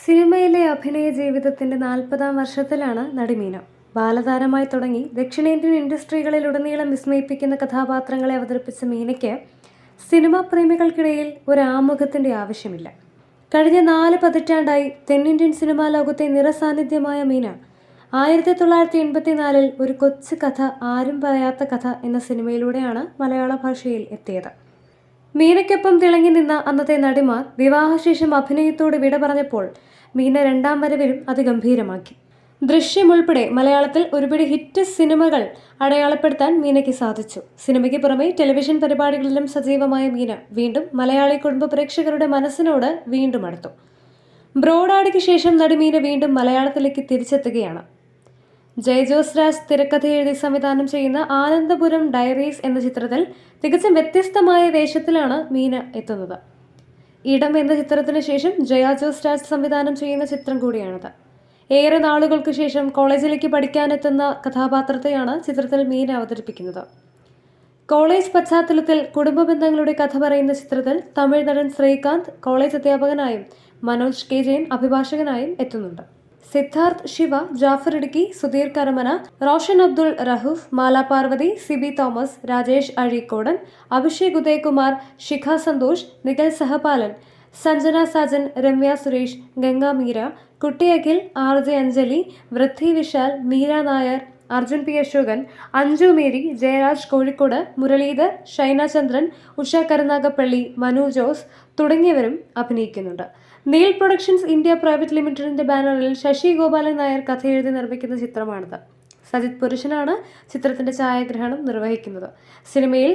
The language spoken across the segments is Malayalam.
സിനിമയിലെ അഭിനയ ജീവിതത്തിന്റെ നാൽപ്പതാം വർഷത്തിലാണ് നടി മീന. ബാലതാരമായി തുടങ്ങി ദക്ഷിണേന്ത്യൻ ഇൻഡസ്ട്രികളിലുടനീളം വിസ്മയിപ്പിക്കുന്ന കഥാപാത്രങ്ങളെ അവതരിപ്പിച്ച മീനയ്ക്ക് സിനിമാ പ്രേമികൾക്കിടയിൽ ഒരു ആമുഖത്തിന്റെ ആവശ്യമില്ല. കഴിഞ്ഞ നാല് പതിറ്റാണ്ടായി തെന്നിന്ത്യൻ സിനിമാ ലോകത്തെ നിറസാന്നിധ്യമായ മീന ആയിരത്തി തൊള്ളായിരത്തി എൺപത്തിനാലിൽ ഒരു കൊച്ചു കഥ ആരും പറയാത്ത കഥ എന്ന സിനിമയിലൂടെയാണ് മലയാള ഭാഷയിൽ എത്തിയത്. മീനയ്ക്കൊപ്പം തിളങ്ങി നിന്ന അന്നത്തെ നടിമാർ വിവാഹശേഷം അഭിനയത്തോട് വിട പറഞ്ഞപ്പോൾ മീന രണ്ടാം വരവിലും അത് ഗംഭീരമാക്കി. ദൃശ്യം ഉൾപ്പെടെ മലയാളത്തിൽ ഒരുപിടി ഹിറ്റ് സിനിമകൾ അടയാളപ്പെടുത്താൻ മീനയ്ക്ക് സാധിച്ചു. സിനിമയ്ക്ക് പുറമെ ടെലിവിഷൻ പരിപാടികളിലും സജീവമായ മീന വീണ്ടും മലയാളി കുടുംബ പ്രേക്ഷകരുടെ മനസ്സിനോട് വീണ്ടും അടുത്തു. ബ്രോഡാടിക്ക് ശേഷം നടി മീന വീണ്ടും മലയാളത്തിലേക്ക് തിരിച്ചെത്തുകയാണ്. ജയജോസ് രാജ് തിരക്കഥ എഴുതി സംവിധാനം ചെയ്യുന്ന ആനന്ദപുരം ഡയറീസ് എന്ന ചിത്രത്തിൽ തികച്ചും വ്യത്യസ്തമായ വേഷത്തിലാണ് മീന എത്തുന്നത്. ഇടം എന്ന ചിത്രത്തിന് ശേഷം ജയ ജോസ് രാജ് സംവിധാനം ചെയ്യുന്ന ചിത്രം കൂടിയാണത്. ഏറെ നാളുകൾക്ക് ശേഷം കോളേജിലേക്ക് പഠിക്കാനെത്തുന്ന കഥാപാത്രത്തെയാണ് ചിത്രത്തിൽ മീന അവതരിപ്പിക്കുന്നത്. കോളേജ് പശ്ചാത്തലത്തിൽ കുടുംബ ബന്ധങ്ങളുടെ കഥ പറയുന്ന ചിത്രത്തിൽ തമിഴ് നടൻ ശ്രീകാന്ത് കോളേജ് അധ്യാപകനായും മനോജ് കെ ജയൻ അഭിഭാഷകനായും എത്തുന്നുണ്ട്. Siddharth Shiva Jaffer Idukki Sudheer Karamana Roshan Abdul Rahoof Mala Parvathy Siby Thomas Rajesh Azhikodan Abhishek Udayakumar Shikha Santhosh Nikhil Sahapalan Sanjana Sajan Ramya Suresh Ganga Meera Kutty Akhil R J Anjali Vriddhi Vishal Meera Nair Arjun P Ashokan Anju Mary Jayaraj Kozhikode Muralidhar Shaina Chandran Usha Karunagappally Manu Jose തുടങ്ങിയവരും അഭിനയിക്കുന്നുണ്ട്. നീൽ പ്രൊഡക്ഷൻസ് ഇന്ത്യ പ്രൈവറ്റ് ലിമിറ്റഡിന്റെ ബാനറിൽ ശശി ഗോപാലൻ നായർ കഥ എഴുതി നിർമ്മിക്കുന്ന ചിത്രമാണിത്. സജിത് പുരുഷനാണ് ചിത്രത്തിന്റെ ഛായാഗ്രഹണം നിർവഹിക്കുന്നത്. സിനിമയിൽ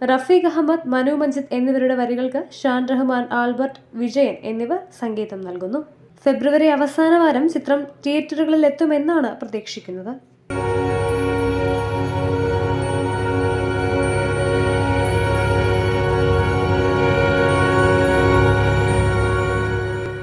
റഫീഖ് അഹമ്മദ് മനു മഞ്ജിത് എന്നിവരുടെ വരികൾക്ക് ഷാൻ റഹ്മാൻ ആൽബർട്ട് വിജയൻ എന്നിവർ സംഗീതം നൽകുന്നു. ഫെബ്രുവരി അവസാന വാരം ചിത്രം തിയേറ്ററുകളിൽ എത്തുമെന്നാണ് പ്രതീക്ഷിക്കുന്നത്.